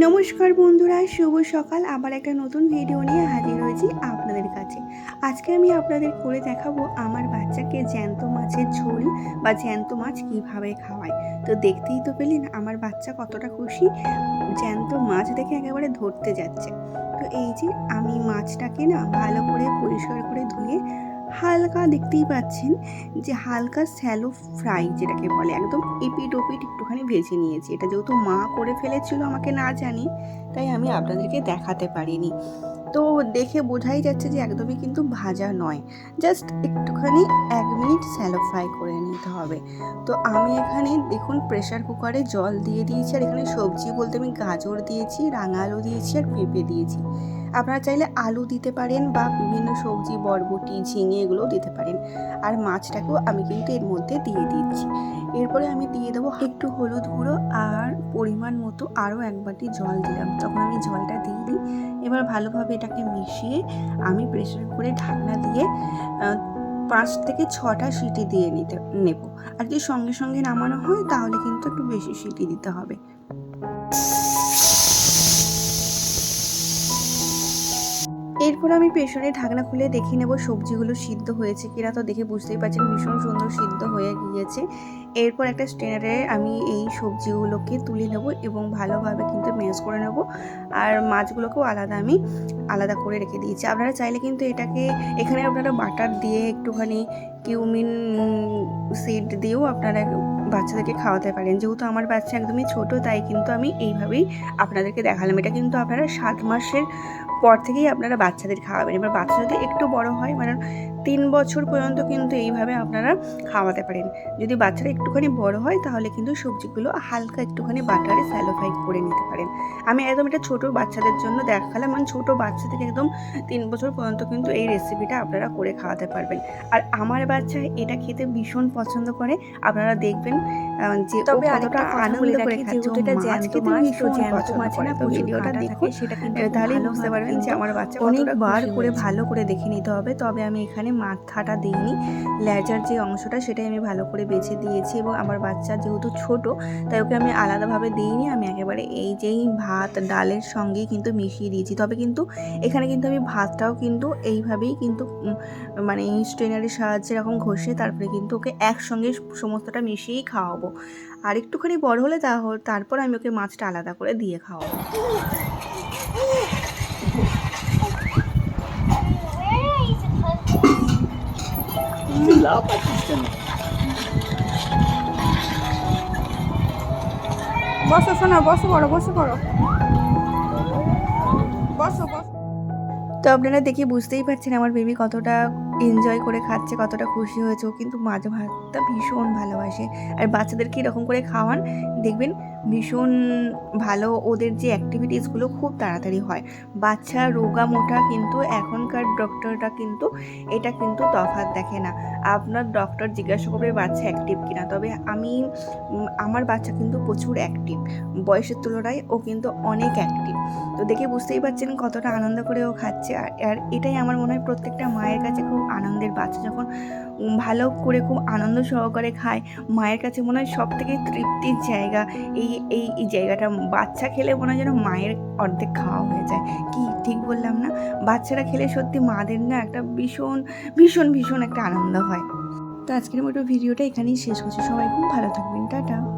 নমস্কার বন্ধুরা, শুভ সকাল। আবার একটা নতুন ভিডিও নিয়ে হাজির হয়েছি আপনাদের কাছে। আজকে আমি আপনাদের করে দেখাবো আমার বাচ্চাকে জ্যান্ত মাছের ঝোল বা জ্যান্ত মাছ কীভাবে খাওয়ায়। তো দেখতেই তো পেলেন, আমার বাচ্চা কতটা খুশি। জ্যান্ত মাছ দেখে একেবারে ধরতে যাচ্ছে। তো এই যে আমি মাছটাকে না ভালো করে পরিষ্কার করে ধুয়ে হালকা দেখতেই পাচ্ছেন যে হালকা স্যালো ফ্রাই যেটাকে বলে, একদম এপিট ওপিট একটুখানি ভেজে নিয়েছি। এটা যেহেতু মা করে ফেলেছিল আমাকে না জানি, তাই আমি আপনাদেরকে দেখাতে পারিনি। তো দেখে বোঝাই যাচ্ছে যে একদমই কিন্তু ভাজা নয়। জাস্ট একটুখানি এক মিনিট স্যালো ফ্রাই করে নিতে হবে। তো আমি এখানে দেখুন প্রেশার কুকারে জল দিয়ে দিয়েছি, আর এখানে সবজি বলতে আমি গাজর দিয়েছি রাঙা আলু দিয়েছি, আর পেঁপে দিয়েছি। আপনারা চাইলে আলু দিতে পারেন বা বিভিন্ন সবজি, বরবটি, ঝিঙে এগুলোও দিতে পারেন। আর মাছটাকেও আমি কিন্তু এর মধ্যে দিয়ে দিচ্ছি। এরপরে আমি দিয়ে দেবো একটু হলুদ গুঁড়ো আর পরিমাণ মতো আরও এক বাটি জল দিলাম। তখন আমি জলটা দিয়ে দিই। এবার ভালোভাবে এটাকে মিশিয়ে আমি প্রেশার করে ঢাকনা দিয়ে পাঁচ থেকে ছটা সিটি দিয়ে নিতে, নেব। আর যদি সঙ্গে সঙ্গে নামানো হয় তাহলে কিন্তু একটু বেশি সিটি দিতে হবে। এরপর আমি প্রেশারে ঢাকনা খুলে দেখে নেব সবজিগুলো সিদ্ধ হয়েছে কিনা। তো দেখে বুঝতেই পারছেন ভীষণ সুন্দর সিদ্ধ হয়ে গিয়েছে। এরপর একটা স্ট্রেনারে আমি এই সবজিগুলোকে তুলে নেব এবং ভালোভাবে কিন্তু ম্যাশ করে নেব। আর মাছগুলোকেও আলাদা আমি আলাদা করে রেখে দিয়েছি। আপনারা চাইলে কিন্তু এটাকে এখানে আপনারা বাটার দিয়ে একটুখানি কিউমিন সিড দিয়েও আপনারা বাচ্চাদেরকে খাওয়াতে পারেন। যেহেতু আমার বাচ্চা একদমই ছোট, তাই কিন্তু আমি এইভাবেই আপনাদেরকে দেখালাম। এটা কিন্তু আপনারা সাত মাসের পর থেকেই আপনারা বাচ্চাদের খাওয়াবেন। এবার বাচ্চা যদি একটু বড় হয় মানে তিন বছর পর্যন্ত কিন্তু এইভাবে আপনারা খাওয়াতে পারেন। যদি বাচ্চারা একটুখানি বড় হয় তাহলে কিন্তু সবজিগুলো হালকা একটুখানি বাটারে স্যালোফাই করে নিতে পারেন। আমি একদম এটা ছোট বাচ্চাদের জন্য দেখালাম মানে ছোট বাচ্চা থেকে একদম তিন বছর পর্যন্ত কিন্তু এই রেসিপিটা আপনারা করে খাওয়াতে পারবেন। আর আমার বাচ্চা এটা খেতে ভীষণ পছন্দ করে আপনারা দেখবেন যে তবে আরেকটা আনন্দ করে খাচ্ছে। এটা মাছ জ্যান্ত খেতে মাছ, তো জ্যান্ত পছন্দ না ভিডিওটা দেখুন থাকে, সেটা কিন্তু তাহলেই বুঝতে পারবেন যে আমার বাচ্চা অনেক কতটা বার করে ভালো করে দেখে নিতে হবে। তবে আমি এখানে মাথাটা দিইনি। লেজার যে অংশটা সেটাই আমি ভালো করে বেছে দিয়েছি এবং আমার বাচ্চা যেহেতু ছোট, তাই ওকে আমি আলাদাভাবে দিইনি। আমি একেবারে এই যেই ভাত, ডালের সঙ্গেই কিন্তু মিশিয়ে দিয়েছি। তবে কিন্তু এখানে কিন্তু আমি ভাতটাও কিন্তু এইভাবেই কিন্তু মানে স্ট্রেনারের সাহায্যে এরকম ঘষে তারপরে কিন্তু ওকে একসঙ্গে সমস্তটা মিশিয়েই খাওয়াবো। আর একটুখানি বড় হলে তারপর আমি ওকে মাছটা আলাদা করে দিয়ে খাওয়াবো। লাভ পাচ্ছিস কেন বসো, শোনা, বসো পড়ো বসো পড়ো। বসো বসো। তো আপনারা দেখে বুঝতেই পারছেন আমার বেবি কতটা এনজয় করে খাচ্ছে, কতটা খুশি হয়েছে। ও কিন্তু মাছ ভাতটা ভীষণ ভালোবাসে। আর বাচ্চাদেরকে এরকম করে খাওয়ান, দেখবেন ভীষণ ভালো ওদের যে অ্যাক্টিভিটিসগুলো খুব তাড়াতাড়ি হয়। বাচ্চা রোগা মোটা কিন্তু এখনকার ডক্টররা কিন্তু এটা কিন্তু তফাৎ দেখে না। আপনার ডক্টর জিজ্ঞাসা করবে বাচ্চা অ্যাক্টিভ কিনা। তবে আমি আমার বাচ্চা কিন্তু প্রচুর অ্যাক্টিভ বয়সের তুলনায় ও কিন্তু অনেক অ্যাক্টিভ তো দেখে বুঝতেই পারছেন কতটা আনন্দ করে ও খাচ্ছে। আর এটাই আমার মনে হয় প্রত্যেকটা মায়ের কাছে খুব আনন্দের বাচ্চা। যখন ভালো করে খুব আনন্দ সহকারে খায়, মায়ের কাছে মনে হয় সব থেকে তৃপ্তির জায়গা এই এই এই জায়গাটা। বাচ্চা খেলে মনে হয় যেন মায়ের অর্ধেক খাওয়া হয়ে যায়। কি ঠিক বললাম না? বাচ্চারা খেলে সত্যি মাদের না একটা ভীষণ ভীষণ ভীষণ একটা আনন্দ হয়। তো আজকের মতো ভিডিওটা এখানেই শেষ করছি। সবাই খুব ভালো থাকবেন। টাটা।